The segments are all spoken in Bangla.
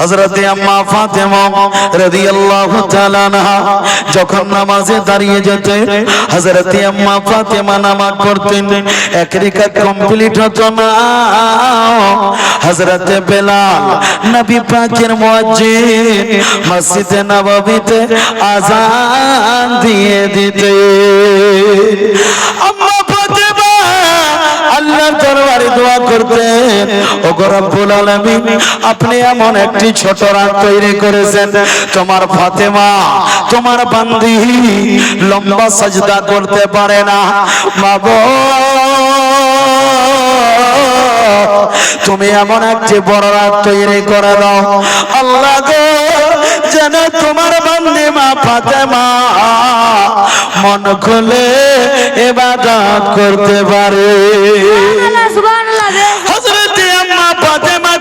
হযরতে আম্মা ফাতেমা রাদিয়াল্লাহু তাআলা যখন নামাজে দাঁড়িয়ে যেতেন হযরতে আম্মা ফাতেমা নামাজ পড়তেন, এক রিকাত কমপ্লিট হতো না। হযরতে বেলাল নবী পাকের মুয়াজ্জিন মসজিদে নববীতে আযান দিয়ে দিতে আম্মা আল্লাহর দরবারে দোয়া করতেন ও রব্বুল আলামিন, আপনি এমন একটি ছোট রাত তৈরি করেছেন। তোমার ফাতেমা, তোমার বান্দি লম্বা সাজদা করতে পারে না। বাবা তুমি এমন একটি বড় রাত তৈরি করে দাও। আল্লাহ গো যেন তোমার বান্দি মা ফাতেমা। মন খুলে এবাদত করতে পারে।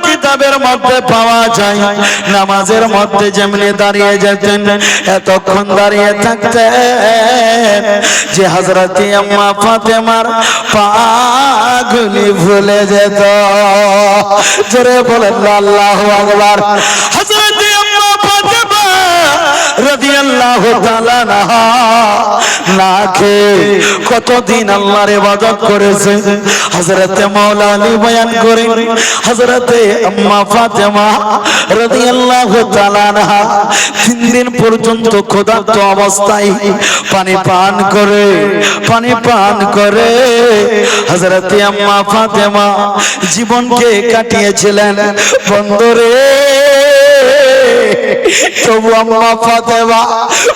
কিতাবের মধ্যে পাওয়া যায়। নামাজের মধ্যে যেমনি দাঁড়িয়ে যেতেন এতক্ষণ দাঁড়িয়ে থাকতেন যে হযরতে আম্মা ফাতেমার পাগুলি ভুলে যেত। জোরে বলেন আল্লাহু আকবার। কতদিন আল্লাহর ইবাদত করেছে? হযরতে আলী বয়ান করে, হযরতে আম্মা রাদিয়াল্লাহু তাআলা তিন দিন পর্যন্ত অবস্থায় পানি পান করে, পানি পান করে। হযরতে আম্মা ফাতেমা জীবনকে কাটিয়েছিলেন বন্দরে। তবু আম্মা ফাতেমা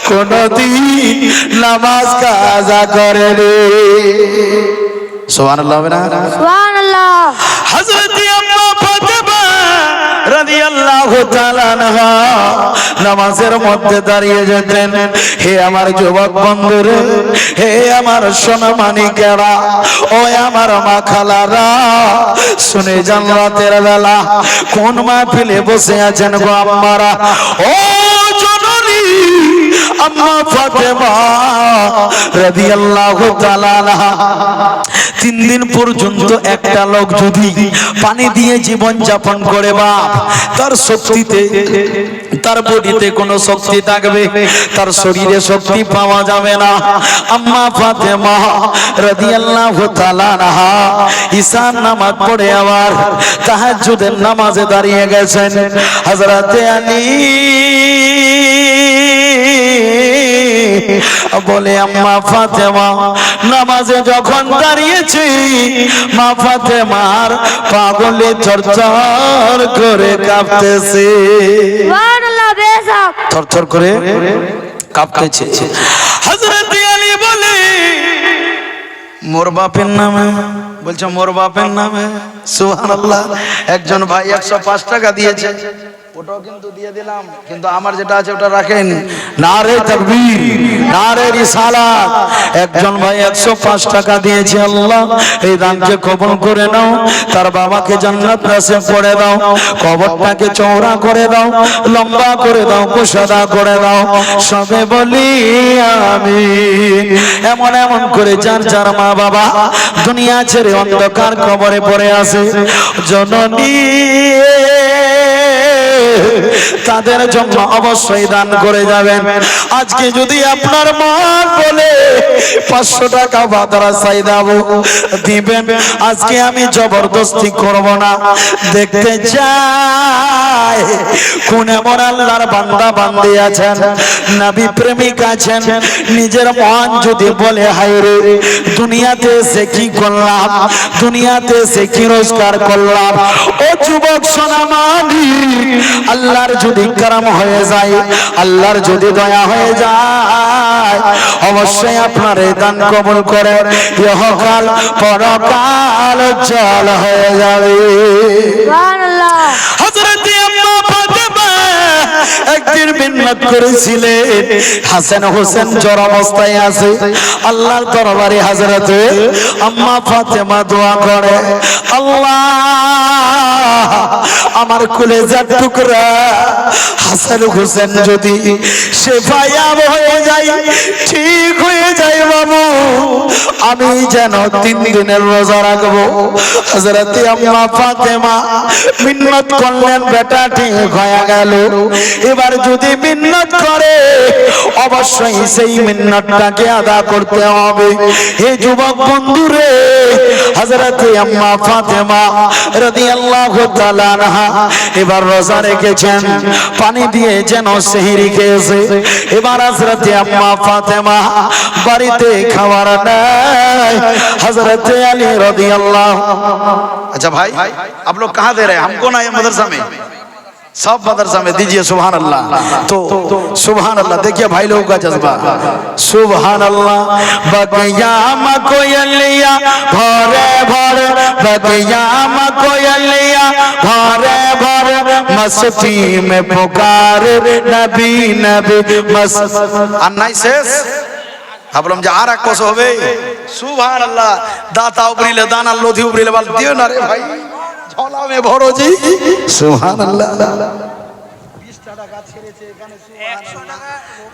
কোনদিন নামাজ কাজা করে রে সুবহানাল্লাহ হবে না? সুবহানাল্লাহ। হযরত আম্মা ফাতেমা রাদিয়াল্লাহু তাআলা নামাজের মধ্যে দাঁড়িয়ে যেতেন। হে আমার যুবক বন্ধুরে, হে আমার সোনা মানিকেরা ও আমার মা খালারা শুনে যান তেরা বেলা কোন মাহফিলে বসে আছেন গো আম্মারা? ও আম্মা ফাতেমা রাদিয়াল্লাহু তাআলা তিন দিন পর্যন্ত একটা লোক যদি পানি দিয়ে জীবন যাপন করে বা তার শক্তিতে, তার বডিতে কোনো শক্তি থাকবে, তার শরীরে শক্তি পাওয়া যাবে না। আম্মা ফাতেমা রাদিয়াল্লাহু তাআলা ঈশান নামাজ পড়ে আবার তাহাজ্জুদের নামাজে দাঁড়িয়ে গেছেন। হযরতে আলী বলে আম্মা ফাতেমা নামাজে যখন দাঁড়িয়েছি মা ফাতেমার পাগলে চরচর করে কাঁপতেছে। করে কাঁপতেছে। হযরত আলী বলে মোর বাপের নামে বলছে মোর বাপের নামে সুবহানাল্লাহ একজন ভাই একশো পাঁচ টাকা দিয়েছে। ওটাও কিন্তু দিয়ে দিলাম, কিন্তু আমার যেটা আছে ওটা রাখেন। না রে তাকবীর না রে একজন ভাই একশো পাঁচ টাকা দিয়েছে, আল্লাহ, এই কবল করে নাও, তার বাবাকে জান্নাত রাসে পড়ে দাও, কবরটাকে চওড়া করে দাও, লম্বা করে দাও, কুশাদা করে দাও। সবে বলি আমি, এমন এমন করে যার যার মা বাবা দুনিয়া ছেড়ে অন্ধকার কবরে পড়ে আছে। জননী তাদের জন্য অবশ্যই দান করে যাবেন। আজকে যদি আপনার মন বলে পাঁচশো টাকা মাদ্রাসায় দেবো দিবেন আজকে আমি জবরদস্তি করব না। দেখতে চাই কোন এমন আল্লাহর বান্দা বান্দি আছেন নবী প্রেমিক আছেন নিজের মন যদি বলে হায় রে দুনিয়াতে সে কি করলাম? দুনিয়াতে সে কি রোজগার করলাম? ও যুবক সোনামানি আল্লাহর যদি কারাম হয়ে যায় আল্লাহর যদি দয়া হয়ে যায় অবশ্যই আপনার এই দান কবুল করে ইহকাল পরকাল জল হয়ে যাবে। হযরত আম্মা ফাতেমা একদিন মিন্নত করেছিলেন। হাসান হোসেন জ্বর অবস্থায় আছে। আল্লাহর দরবারে হযরতে আম্মা ফাতেমা দোয়া করে আল্লাহ আমার কলেজার টুকরা হাসান হোসেন যদি সে ভাইয়াব হয়ে যায়, ঠিক হয়ে যায় বাবু। আমি যেন তিন দিনের রোজা রাখব। হজরতে আম্মা ফাতেমা মিন্নত করলেন, বেটা ঠিক হয়ে গেল। এবার যদি মিন্নত করে, অবশ্যই সেই মিন্নতটাকে আদা করতে হবে। হে যুবক বন্ধুরে হজরতে আম্মা ফাতেমা তাআলা আনহা এবার রোজা রেখেছেন, পানি দিয়ে যেন সেহরি খেয়েছে। এবার হজরতে আম্মা ফাতেমা বাড়িতে খাবার নেয়। হজরতে আলী রদি আল্লাহ আচ্ছা ভাই, আপ লোক কাহা দে রে হমকো না মদরসা মে सब मदरसा में दीजिए सुबहान अल्लाह तो सुबहान अल्लाह देखिए भाई लोगों का जज्बा सुबहान अल्लाह बगियाम कोयलिया भरे भरे बगियाम कोयलिया भरे भरे मस्ती में पुकार नबी नबी मस अन्नाई शेष ভাবলাম যে আর এক বছর হবে সুভান আল্লাহ দাতা উপরিলে দানা লোধি উপরিলে বল দিও না রে ভাই ঝোলা মে ভরো জি। আল্লাহ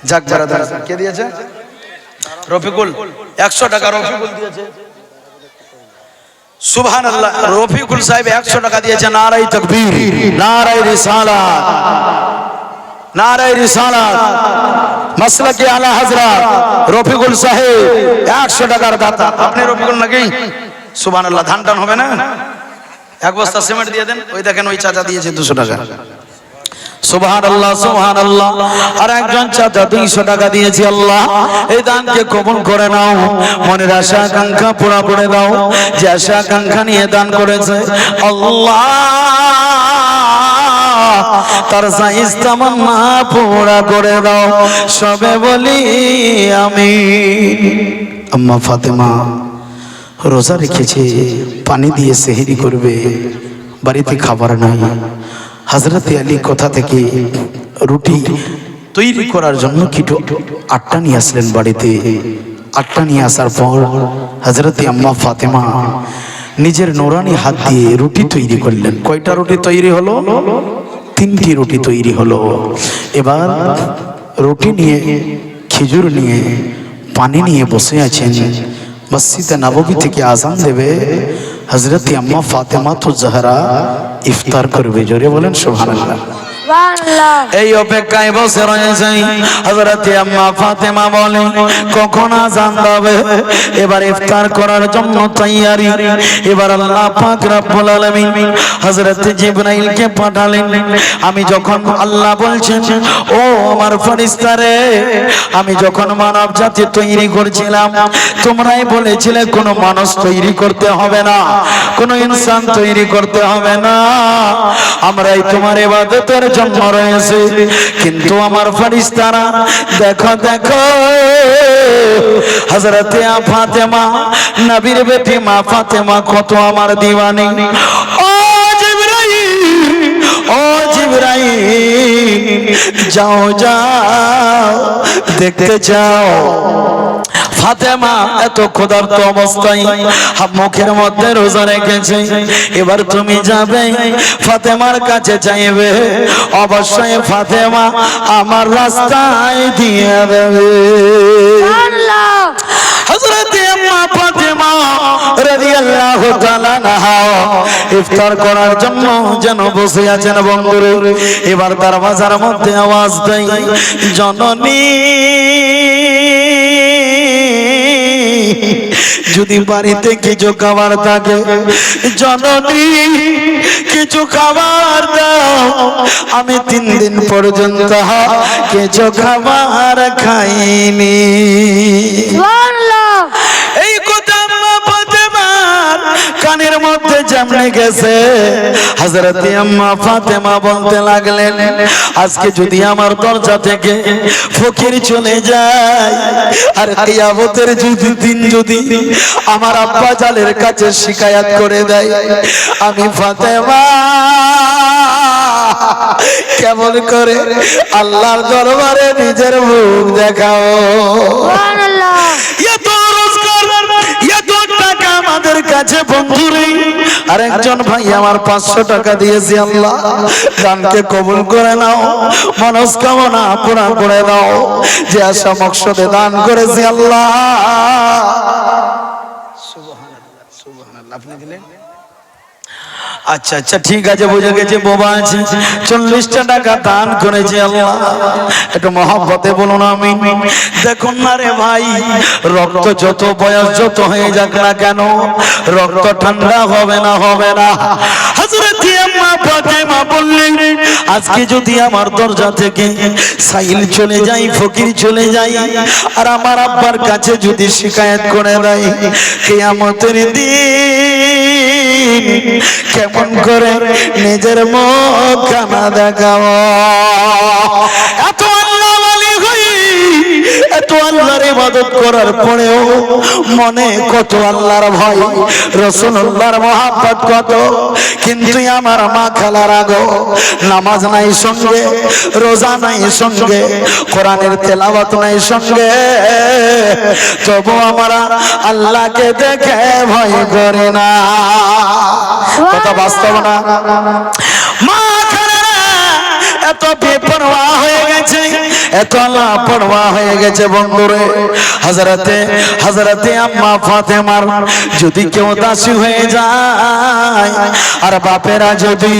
যাক বারাদার কে দিয়েছে? রফিকুল একশো টাকা রফিকুল। দিয়েছে। সুবহান আল্লাহ রফিকুল সাহেব একশো টাকা দিয়েছে নারাই তকবীর নারাই রিসালাত নারাই রিসালাত। মাসলাকে আলা রফিকুল সাহেব 100 টাকার দাতা। আপনি রফিকুল নাকি? সুবহানাল্লাহ ধান টান হবে না? এক বস্তা সিমেন্ট দিয়ে দেন, ওই দেখেন ওই চাচা দিয়েছে দুশো টাকা। সুবহানাল্লাহ সুবহানাল্লাহ। আর একজন চাচা 200 টাকা দিয়েছে, আল্লাহ। এই দানকে কবুল করে নাও। মনের আশা, আকাঙ্ক্ষা পুরা করে দাও যে আশা, আকাঙ্ক্ষা নিয়ে দান করেছে, আল্লাহ। তার সাইজ তামান্না পুরা করে দাও সবে বলি আমি, আম্মা ফাতেমা, রোজা রেখেছে। পানি দিয়ে সেহেরি করবে। বাড়িতে খাবার নাই। হাজরতে আলী কোথা থেকে রুটি তৈরি করার জন্য কিটো আটটা নিয়ে আসলেন বাড়িতে। আটটা নিয়ে আসার পর হজরতে আম্মা ফাতেমা নিজের নোরানি হাত দিয়ে রুটি তৈরি করলেন। কয়টা রুটি তৈরি হলো? তিনটি রুটি তৈরি হলো। এবার রুটি নিয়ে, খেজুর নিয়ে, পানি নিয়ে বসে আছেন। মসজিদে নববী থেকে আজান দেবে। হজরত আম্মা ফাতেমা তো জহরা ইফতার করবে। জোরে বলেন সোহান এই অপেক্ষায় বসে রয়েছে হযরত আম্মা ফাতেমা বলে কখন আজান দেবে এবার ইফতার করার জন্য তৈয়ারি। এবার আল্লাহ পাক রব্বুল আলামিন হযরত জিবরাইলকে পাঠালেন। আমি যখন আল্লাহ বলছেন, ও আমার ফেরেশতারে আমি যখন মানব জাতি তৈরি করছিলাম, তোমরাই বলেছিলে কোনো মানুষ তৈরি করতে হবে না, কোনো ইনসান তৈরি করতে হবে না। আমরাই তোমার ইবাদতের জন্য রয়েছে কিন্তু আমার ফেরেশতারা দেখো দেখো হযরতে ফাতেমা নবীর বেটি মা ফাতেমা কত আমার দিওয়ানি ও জিবরাইল ও জিবরাইল যাও যাও দেখতে যাও ফাতেমা এত ক্ষুধার্ত অবস্থায় মুখের মধ্যে রোজা রেখেছে। এবার তুমি যাবে ফাতেমার কাছে চাইবে। অবশ্যই ফাতেমা আমার রাস্তায় দিয়ে দেবে। সুবহানাল্লাহ আম্মা ফাতেমা রাদিয়াল্লাহু তাআলা ইফতার করার জন্য যেন বসে আছেন বন্ধুরে। এবার দরওয়াজার মধ্যে আওয়াজ দেয় জননী যদি বাড়িতে কিছু খাবার থাকে জননী কিছু খাবার দাও। আমি তিন দিন পর্যন্ত কিছু খাবার খাইনি। এই কথা কানের মধ্যে যেমনে গেছে। হযরত আম্মা ফাতেমা বলতে লাগলেন, আজকে যদি আমার দরজা থেকে ফকির চলে যায়, আর কিয়ামতের যদি দিন যদি আমার আব্বা জালের কাছে শিকায়াত করে দেয়, আমি ফাতেমা কেমন করে আল্লাহর দরবারে নিজের মুখ দেখাও আমাদের কাছে বন্ধুরে আর একজন ভাই আমার পাঁচশো টাকা দিয়েছি, আল্লাহ। দানকে কবুল করে নাও, মনস্কামনা পুরা করে নাও, যে আশা মকসদে দান করেছি, আল্লাহ। আপনি দিলেন? আচ্ছা আচ্ছা ঠিক আছে, বুঝে গেছে বোবা আছে চল্লিশটা টাকা দান করেছে আল্লাহ। একটু মহব্বতে বলুন আমি দেখুন না রে ভাই, রক্ত যত বয়স যত হয়ে যাক না কেন, রক্ত ঠান্ডা হবে না হবে না। আজকে যদি আমার দরজা থেকে সাইল চলে যাই ফকির চলে যাই আর আমার আব্বার কাছে যদি শিকায়ত করে দেয়, কেয়ামতের দিন কেমন করে নিজের মুখ খানা দেখাবো? আল্লাহর ইবাদত করার পরেও মনে কত আল্লাহর ভয় রসুল্লাহর মহাব্বত কত। কিন্তু আমার মা খালার আগো, নামাজ নাই সঙ্গে, রোজা নাই সঙ্গে, কোরআনের তেলাওয়াত নাই সঙ্গে, তবু আমরা আল্লাহকে দেখে ভয় করি না। কথা বাস্তব না। এত বেপরোয়া হয়ে গেছে এত লাপরোয়া হয়ে গেছে বন্ধুরে। আম্মা ফাতেমার যদি কেউ দাসী হয়ে যায় আর বাপেরা যদি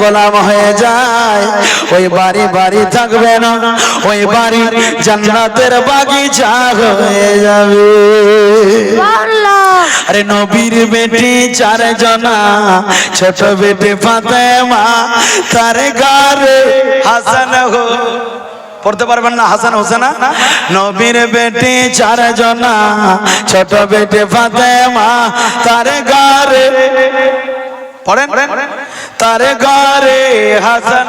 গোলাম হয়ে যায় ওই বাড়ি বাড়ি থাকবে না ওই বাড়ি জান্নাতের বাগিচা হয়ে যাবে। আরে নবীর বেটি চার জনা ছোট বেটি ফাতেমা তার গারে হাসান হো। পড়তে পারবেন না হাসান হোসেনা নবীর বেটি চার জনা ছোট বেটি ফাতেমা তার গারে পড়েন? তার গারে হাসান।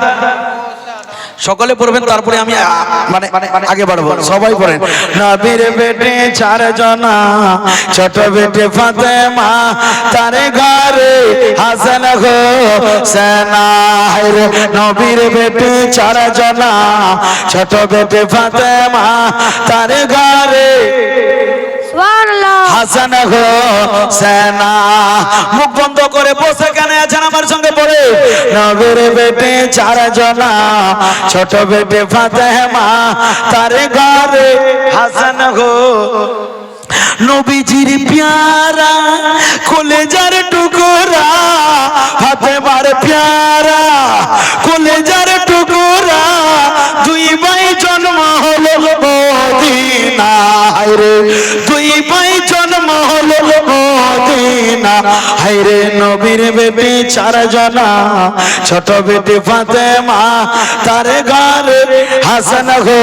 সকলে পড়বেন তারপরে আমি আ, মানে আগে বাড়বো। সবাই পড়েন। নবীর বেটে চার জনা ছোট বেটে ফাতেমা তার ঘরে হাসান গো সেনা নবীর বেটে চার জনা ছোট বেটে ফাতেমা তার ঘরে হাসান সেনা, মুখ বন্ধ করে বসে কেন আছেন আমার সঙ্গে পড়ে? নবীর বেটে চার জনা ছোট বেটে ফাতেমা, তার ঘরে হাসান গো। নবীজির প্যারা, কলেজার টুকরা, ফাতেমার প্যারা, কলেজার টুকরা, দুই মদিনায় রে, দুই ভাই জন্ম হলো মদিনা। হায়রে নবীর বেবি চার জনা ছোট বেটি ফাতেমা, তার ঘরে হাসান গো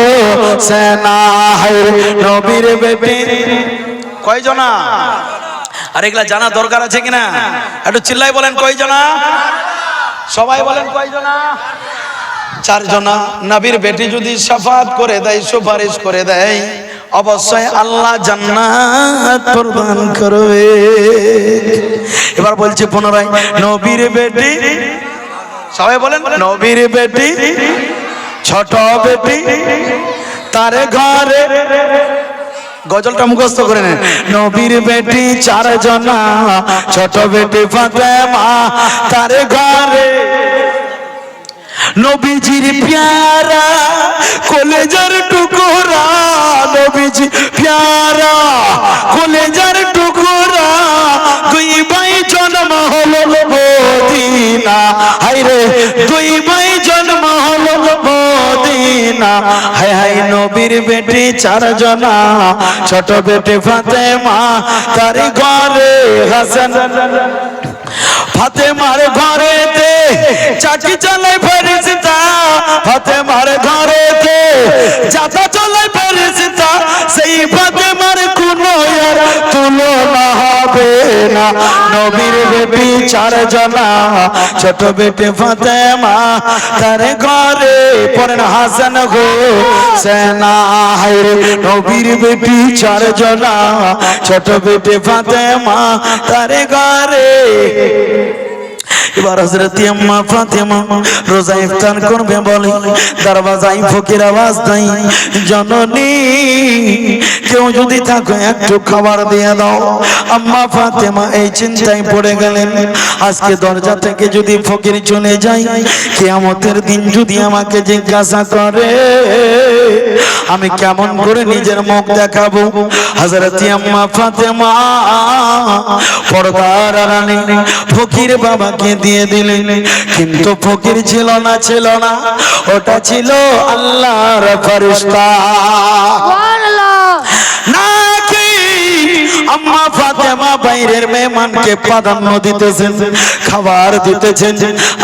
সেনা। হায়রে নবীর বেবি কয়জনা? আর এগুলা জানা দরকার আছে কিনা? একটু চিল্লাই বলেন কয়জনা? সবাই বলেন কয়জনা? চারজনা। নবীর বেটি যদি সাফাত করে দেয়, সুপারিশ করে দেয় অবশ্যই আল্লাহ জান্নাত প্রদান করবে। এবার বলছি পুনরায়, নবীর বেটি, সবাই বলেন, নবীর বেটি, ছোট বেটি, তার ঘরে। গজলটা মুখস্থ করে নেন। নবীর বেটি চার জনা ছোট বেটি ফাতেমা, তার ঘরে। নবীজির প্যারা, কলেজার টুকরা, নবীজি প্যারা, কলেজার টুকরা, দুই ভাই জন্ম হলো মদিনা। হায়রে দুই ভাই জন্ম হলো মদিনা। হায় হায় নবীর বেটি চার জনা ছোট বেটি ফাতেমা, তার ঘরে হাসান। ফাতেমার ঘরেতে চাকি চলে ফেরিস্তা ফাতেমার ঘরেতে যাতা চলে ফেরিস্তা সেই হবে না নবীর বেবি চার জনা, ছোট বেটে ফাতেমা তার ঘরে পড়েন হাসান গো। সেনা হায়রে নবীর বেটি চার জনা, ছোট বেটে ফাতেমা তার ঘরে এবার হজরত আম্মা ফাতেমা রোজা ইফতার করবে বলে, দরওয়াজায় ফকির আওয়াজ দেয়, জননী, কেউ যদি থাকো একটু খাবার দিয়ে দাও। আম্মা ফাতেমা এই চিন্তায় পড়ে গেলেন, আজকে দরজা থেকে যদি ফকির চলে যায়, কেয়ামতের দিন যদি আমাকে জিজ্ঞাসা করে আমি কেমন করে নিজের মুখ দেখাবো? হাজারতি আম্মা ফাতেমা পর্দার আড়ালে ফকির বাবাকে দিয়ে দিলেন। কিন্তু ফকির ছিল না ছিল না। ওটা ছিল আল্লাহর ফেরেশতা। সুবহানাল্লাহ। নাকি আম্মা ফাতেমা বাইরের মেহমানকে প্রাধান্য দিতেছেন, খাবার দিতেছেন।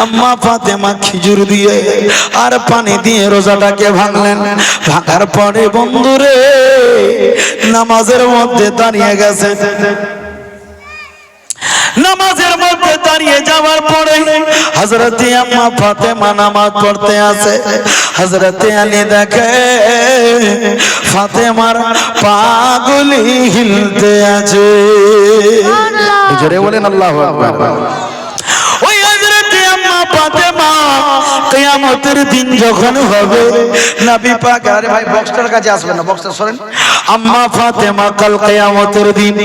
আম্মা ফাতেমা খিজুর দিয়ে আর পানি দিয়ে রোজাটাকে ভাঙলেন। ভাঙার পরে বন্ধুরে, নামাজের মধ্যে দাঁড়িয়ে গেছে যাওয়ার পরে হজরতে আম্মা ফাতেমা নামাজ পড়তে আছে হজরতে আলী দেখে ফাতেমার পাগুলি হিলতে আছে জোরে বলেন আল্লাহ ওই কিয়ামতের দিন যখন হবে নবী পাক আরে ভাই বক্সটার কাছে আসবেন না বক্সটা সরেন। আম্মা ফাতেমা কাল কিয়ামতের দিন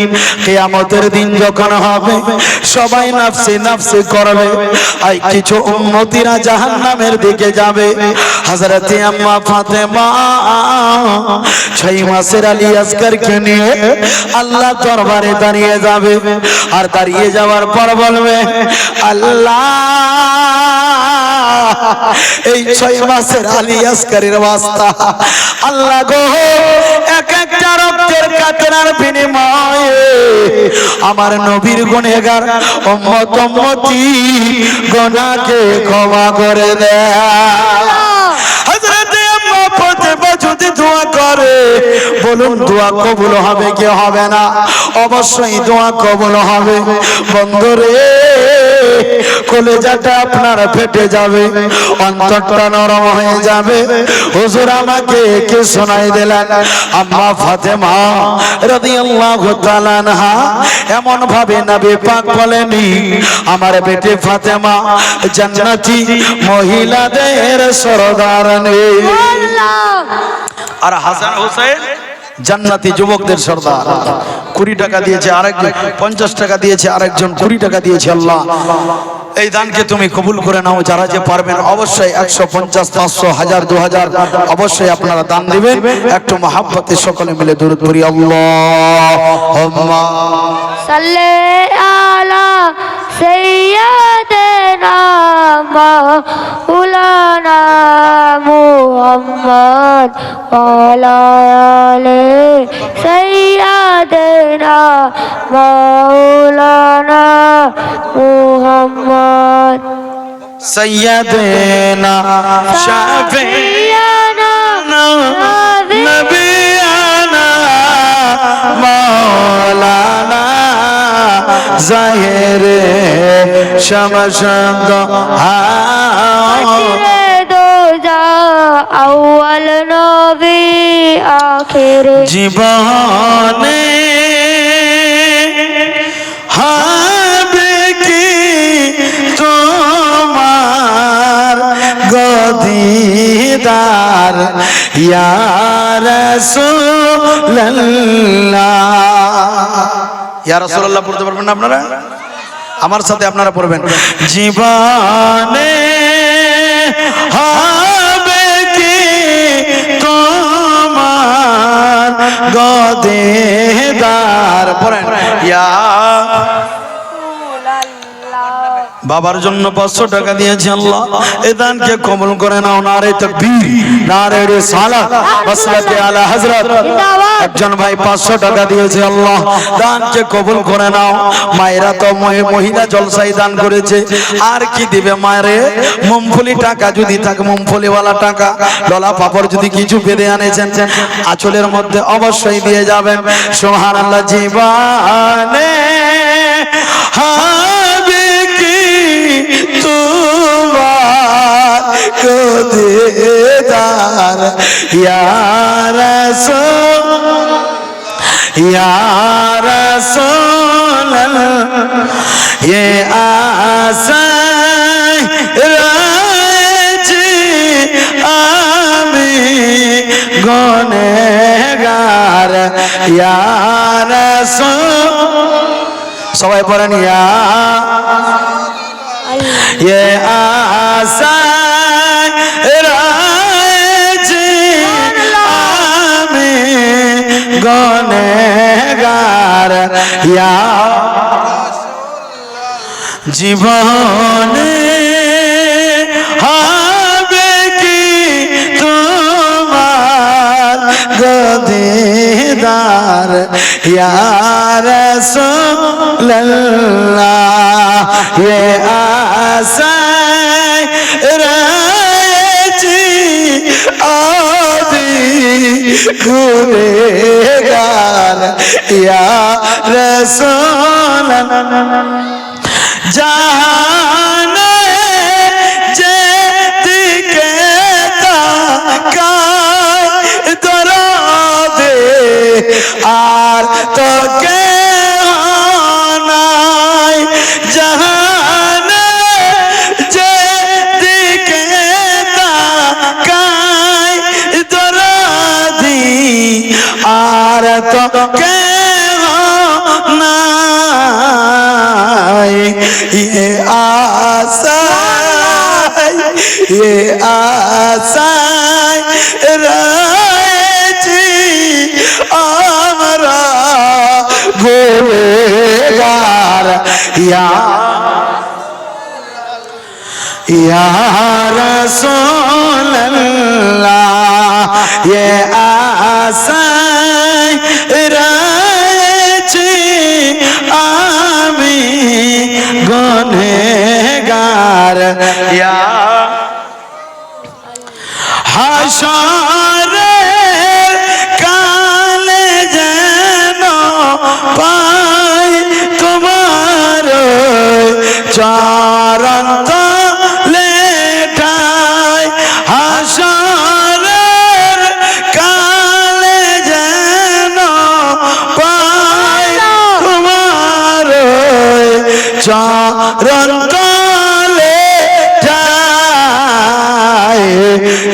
কিয়ামতের দিন যখন হবে সবাই নাফসে নাফসে করবে আর কিছু উম্মতিরা জাহান্নামের দিকে যাবে। হযরতে আম্মা ফাতেমা ছয় মাসের আলী আসকারকে নিয়ে আল্লাহ দরবারে দাঁড়িয়ে যাবে আর দাঁড়িয়ে যাওয়ার পর বলবে আল্লাহ এই ছয় মাসের আলী আসকারের বাস্তা আল্লাহ গো, এক একটা রক্তের কাতরার বিনিময়ে আমার নবীর গুণেগার উম্মত উম্মতি গোনাকে ক্ষমা করে দেয়। হযরতে আম্মা ফাতেমা যদি দোয়া করে, বলুন দোয়া কবুল হবে কি হবে না? অবশ্যই দোয়া কবুল হবে। বন্ধুরে কলেজাটা আপনার ফেটে যাবে, অন্তরটা নরম হয়ে যাবে। হুজুর আমাকে কে শোনাই দিলেন, আম্মা ফাতেমা রাদিয়াল্লাহু তাআলা আনহা এমন ভাবে নবী পাক বলেনি, আমার বেটি ফাতেমা জান্নাতি মহিলাদের সরদার আর হাসান হোসেন জান্নাতি যুবকদের সর্দার। কুড়ি টাকা দিয়েছে আরেকজন, পঞ্চাশ টাকা দিয়েছে আরেকজন, কুড়ি টাকা দিয়েছে আল্লাহ। এই দানকে তুমি কবুল করে নাও, যারা যে পারবেন অবশ্যই একশো পঞ্চাশ, পাঁচশো, হাজার, দু হাজার, অবশ্যই আপনারা দান দিবেন। একটু মহাব্বতে সকলে মিলে দূর করি আল্লাহ আলা سيدنا مولانا محمد وعلى آل سيدنا مولانا محمد سيدنا شافعنا نبينا مولانا জাহেরে শমশঙ্গ হা আউয়াল নবী আখির জীবনে হবে কি তোমার গদিদার? ইয়ার সুল্লাহ ইয়া রাসূলুল্লাহ পড়তে পারবেন না আপনারা? আমার সাথে আপনারা পড়বেন। জীবনে হবে কি তোমার গদেদার পড়েন। ইয়া বাবার জন্য পাঁচশো টাকা দিয়েছে আল্লাহ। এ দানকে কবল করে নাও না রে তকবীর না রে সালা মাসলাতে আলা হযরত। একজন ভাই পাঁচশো টাকা দিয়েছে আল্লাহ। দানকে কবুল করে নাও। মায়েরা তো মহি- মহিলা জলসাই দান করেছে। আর কি দিবে মায়েরে? মুমফলি টাকা যদি থাকে, মুমফলিওয়ালা টাকা। ডলা পাপড় যদি কিছু বেঁধে আনেছেন, আঁচলের মধ্যে অবশ্যই দিয়ে যাবেন। সোহান আল্লাহ জীবনে কি তোমার কদিদার ইয়ার ইয়ার সোল ये आसन রয়েছি আমি গনেগার ইয়ার সবাই পড়েন ইয়া ये आशा রয়েছে আমি গনেগার ইয়া জীবনে হবে গদিদার ইয়ার আশায় রয়েছি আদি ঘুরে গান ইয়া রসোল্লাহ জানে কে নাই ইয়ে আসাই ইয়ে আসাই রয়েছি আমরা গুরগার ইয়া ইয়া রাসূলুল্লাহ ইয়ে আসাই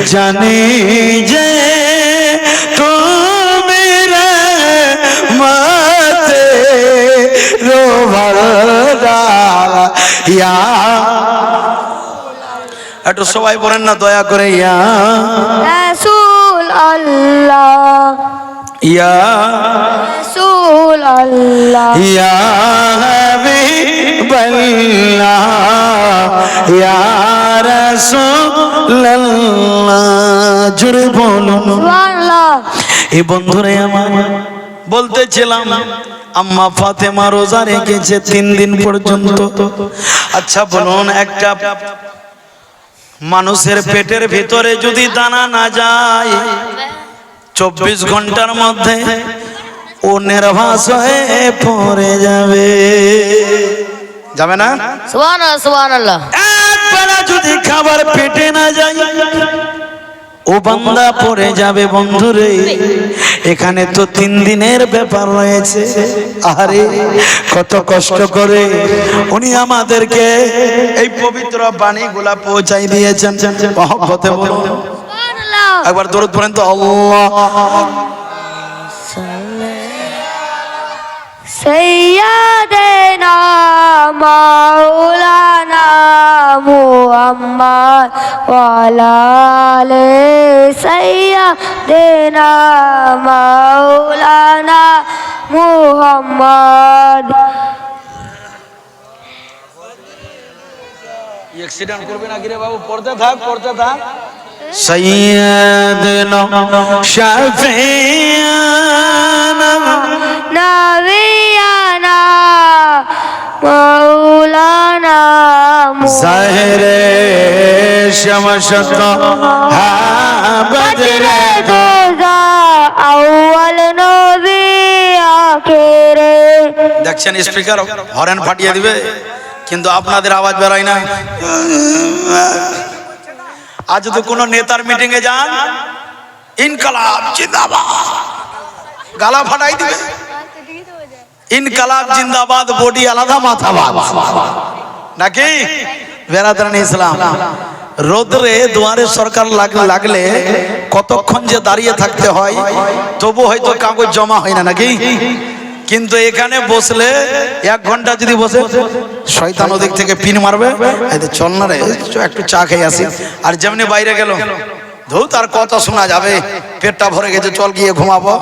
জানি যে তুমি মতে ইয়া। একটু সবাই বলেন না দয়া করে ইয়া। রসুল আল্লাহ ইয়া। রসুল আল্লাহ ইয়া হাবিবাল্লাহ ইয়া রাসূলুল্লাহ। জোরে বলুন। সুবহানাল্লাহ। এই বন্ধুরে আমার বলতেছিলাম আম্মা ফাতেমা রোজা রেখেছে তিন দিন পর্যন্ত। আচ্ছা বলুন একটা মানুষের পেটের ভিতরে যদি দানা না যায় চব্বিশ ঘণ্টার মধ্যে ও নির্বাস হয়ে পড়ে যাবে। যাবে না? সুবহানাল্লাহ সুবহানাল্লাহ। একবেলা যদি খাবার পেটে না যায় ও বান্দা পড়ে যাবে বন্ধুরে। এখানে তো তিন দিনের ব্যাপার রয়েছে। আরে কত কষ্ট করে উনি আমাদেরকে এই পবিত্র বাণীগুলা পৌঁছাই দিয়েছেন। মহব্বতে বলুন। একবার দরুদ পড়েন তো আল্লাহ। সৈয়াদেনা মাওলানা মুহাম্মদ ওয়ালালে সৈয়াদেনা মাওলানা মুহাম্মদ অ্যাক্সিডেন্ট করবে না গিরে বাবু পড়তে থাক পড়তে থাক। সৈয়দনা শাফিয়ানা নাবি مولانا محمد জাহেরে শমশত বদরে دوزا أول نبي آخر দেখছেন স্পিকার হরেন ফাটিয়ে দিবে কিন্তু আপনাদের আওয়াজ বেরোয় না আজ তো কোনো নেতার মিটিং এ যান ইনকালাব জিন্দাবাদ গালা ফাটাই দিবে ইনকালাব, জিন্দাবাদ, বডি, আলাদা মাথা বাদ নাকি বেড়াদান ইসলাম রোদ্রে দুয়ারে সরকার লাগ- লাগলে কতক্ষণ যে দাঁড়িয়ে থাকতে হয় তবু হয়তো কাগজ জমা হয় না, নাকি? কিন্তু এখানে বসলে, এক ঘণ্টা যদি বসে, শয়তান ওদিক থেকে পিন মারবে চল না রে, একটু চা খেয়ে আসি। আর যেমনি বাইরে গেল ধৌ তার কথা শোনা যাবে। পেটটা ভরে গেছে চল গিয়ে ঘুমাবো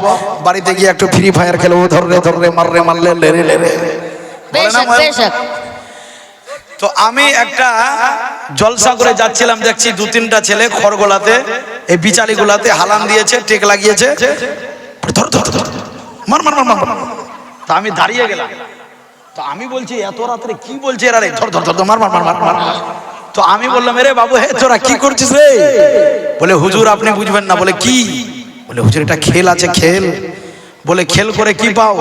বাড়িতে গিয়ে একটু ফ্রি ফায়ার খেলব ধররে ধররে মাররে মারলে লেরে লেরে তো আমি একটা জলসা করে যাচ্ছিলাম দেখছি দু তিনটা ছেলে খড়গোলাতে এই বিচালি গুলাতে হালান দিয়েছে টেক লাগিয়েছে। মার মার মার মার। তা আমি দাঁড়িয়ে গেলাম তো আমি বলছি এত রাত্রে কি বলছে এরা রে ধর ধর ধর মার মার মার মার মার। তো আমি বললাম রে বাবু হে তোরা কি করছিস রে বলে হুজুর আপনি বুঝবেন না বলে কি বলে হুজুর এটা খেল আছে খেল বলে খেল করে কি পাও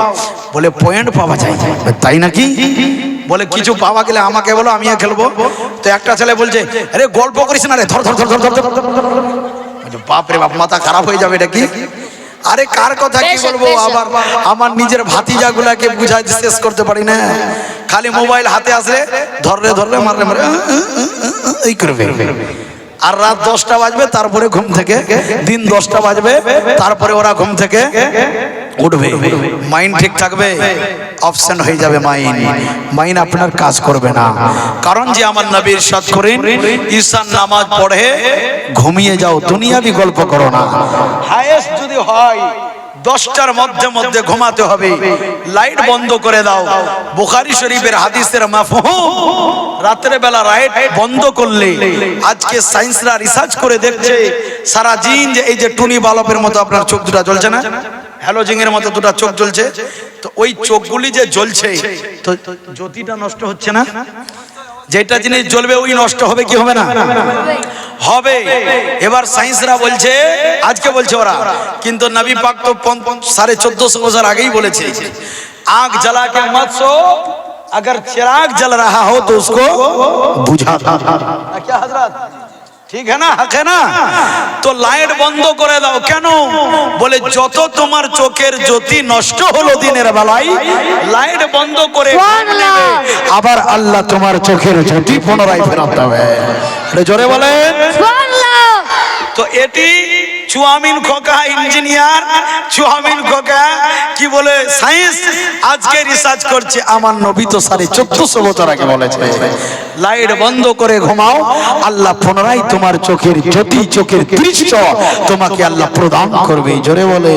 বলে পয়েন্ট পাওয়া যায় তাই নাকি বলে কিছু পাওয়া গেলে আমাকে বলো আমিও খেলব তো একটা ছেলে বলছে আরে গল্প করিস না রে ধর ধর ধর ধর ধর ধর, ধর, ধর, ধর। বলছে, বাপ রে বাপ মাথা খারাপ হয়ে যাবে এটা কি আরে কার কথা কি বলব? আবার আমার নিজের ভাতিজা গুলাকে বুঝাই শেষ করতে পারি না। খালি মোবাইল হাতে আসলে ধরলে ধরলে মারলে মারে এই করবে আর রাত দশটা বাজবে তারপরে ঘুম থেকে দিন দশটা বাজবে তারপরে ওরা ঘুম থেকে উঠবে মাইন্ড ঠিক থাকবে অপশন হয়ে যাবে মাইন্ড মাইন্ড আপনার কাজ করবে না। কারণ যে আমার নবীর সাথ করেন ঈশান নামাজ পড়ে ঘুমিয়ে যাও দুনিয়াবি গল্প করো না। হায়েস্ট যদি হয় দশটার মধ্যে মধ্যে ঘুমাতে হবে। লাইট বন্ধ করে দাও। বুখারি শরীফের হাদিসের মাফহুম। রাত্রে বেলা লাইট বন্ধ করলে আজকে সায়েন্সরা রিসার্চ করে দেখছে সারা দিন যে এই যে টুনি বালপের মতো আপনার চোখ দুটা জ্বলছে না? হ্যালোজিং এর মতো দুটা চোখ জ্বলছে তো ওই চোখগুলি যে জ্বলছে তো জ্যোতিটা নষ্ট হচ্ছে না যেটা জিনিস জ্বলবে ওই নষ্ট হবে কি হবে না হবে এবার সায়েন্সরা বলছে আজকে বলছে ওরা কিন্তু নবী পাক তো পন- পন- সাড়ে চোদ্দশো বছর আগেই বলেছে आग जला के मत सो अगर चिराग जल रहा हो तो उसको बुझा दो क्या हजरत ঠিক না? হাকে না? তো লাইট বন্ধ করে দাও। কেন? বলে যত তোমার চোখের জ্যোতি নষ্ট হলো দিনের বেলায় লাইট বন্ধ করে। আবার আল্লাহ তোমার চোখের জ্যোতি পুনরায় ফেরত হবে জোরে বলেন। তো এটি চুয়ামিন খোকা ইঞ্জিনিয়ার, চুয়ামিন খোকা, কি বলে সায়েন্স আজকে রিসার্চ করছে, আমার নবী তো সাড়ে চোদ্দশো বছর আগে বলেছে লাইট বন্ধ করে ঘুমাও, আল্লাহ পুনরায় তোমার চোখের জ্যোতি, চোখের দৃশ্য তোমাকে আল্লাহ প্রদান করবে, জোরে বলে।